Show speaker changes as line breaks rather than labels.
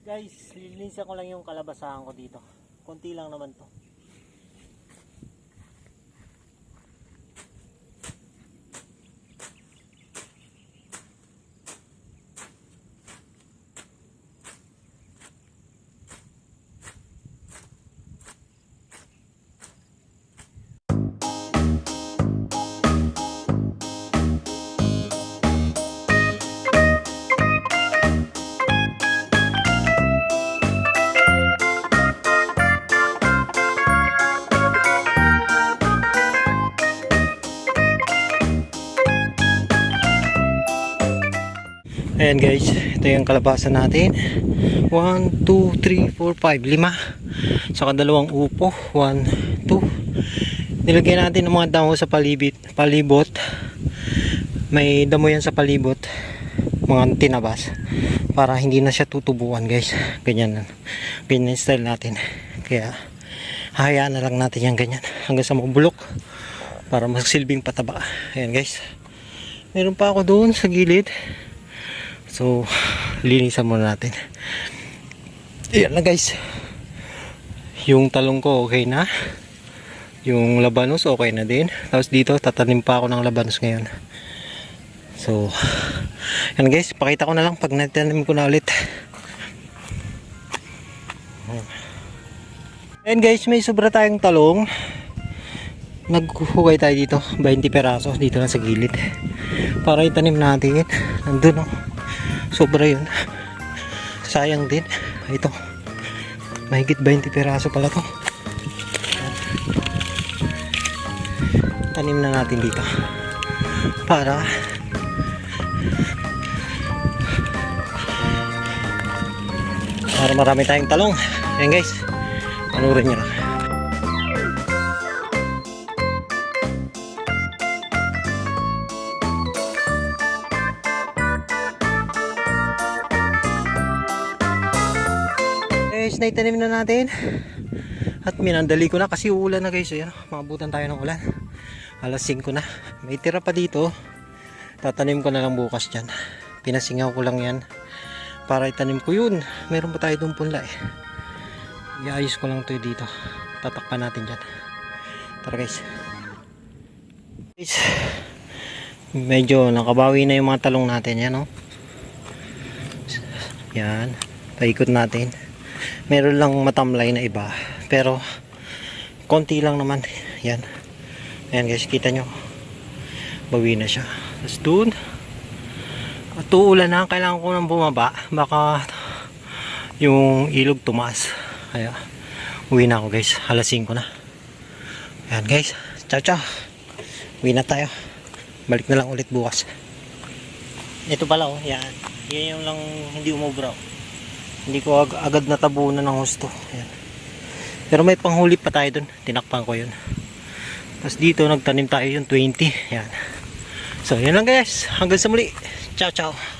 Guys, lilinisan ko lang yung kalabasahan ko dito. Konti lang naman to. Ayan guys, ito yung kalabasan natin. 1, 2, 3, 4, 5, 5. Saka dalawang upo. 1, 2. Nilagyan natin ng mga damo sa palibit, palibot. May damo yan sa palibot. Mga tinabas. Para hindi na siya tutubuan guys. Ganyan. Ganyan style natin. Kaya hayaan na lang natin yan ganyan. Hanggang sa mabulok. Para magsilbing pataba. Ayan guys. Meron pa ako doon sa gilid. So, linisan muna natin. Ayan na guys. Yung talong ko okay na. Yung labanos okay na din. Tapos dito, tatanim pa ako ng labanos ngayon. So, yan guys. Pakita ko na lang pag natanim ko na ulit. Ayan guys, may sobra tayong talong. Naghuhugay tayo dito. 20 peraso dito lang sa gilid. Para itanim natin. Nandun oh sobra yun. Sayang din. Ito. Mahigit 20 peraso pala to. Tanim na natin dito. Para para marami tayong talong. Yan guys. Panurin nyo lang guys naitanim na natin. At minandali ko na kasi uulan na guys. Ayan maabutan tayo ng ulan. Alas 5 na. May tira pa dito. Tatanim ko na lang bukas dyan. Pinasingaw ko lang yan para itanim ko yun. Meron pa tayo doon punla eh? Iayos ko lang to dito. Tatakpan natin dyan. Tara guys. Guys medyo nakabawi na yung mga talong natin. Yan oh. Yan paikot natin meron lang matamlay na iba pero konti lang naman. Yan. Ayan guys kita nyo. Bawi na siya. Tapos dun at uulan na. Kailangan ko nang bumaba. Baka yung ilog tumaas. Kaya uwi na ako guys. Alas 5 na. Ayan guys. Ciao ciao. Uwi na tayo. Balik na lang ulit bukas. Ito pala oh. Yan. Yan yung lang hindi umubra. Hindi ko ag agad natabunan ng husto. Ayan. Pero may panghuli pa tayo dun. Tinakpan ko yun. Tapos dito nagtanim tayo yung 20. Ayan. So yun lang guys. Hanggang sa muli. Ciao ciao.